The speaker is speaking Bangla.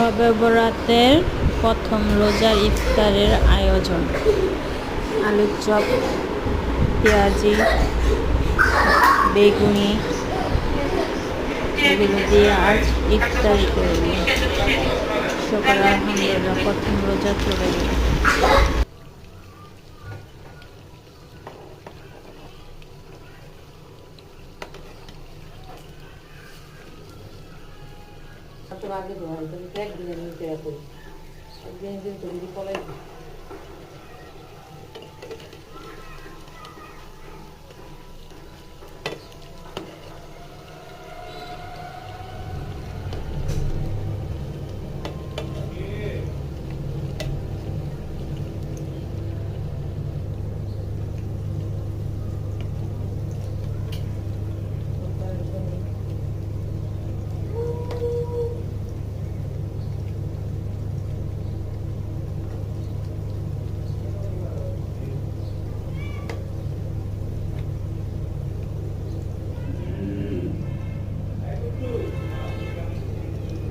শবে বরাতের প্রথম রোজার ইফতারের আয়োজন। আলুর চপ পেঁয়াজি, বেগুনি এগুলো দিয়ে আজ ইফতারি নিই সকাল আলহামদুলিল্লাহ প্রথম রোজা চলে গেল। তোর আগে ধোয়া একদিন একদিনের মধ্যে রাখো একদিন একদিন তো দিদি পলাই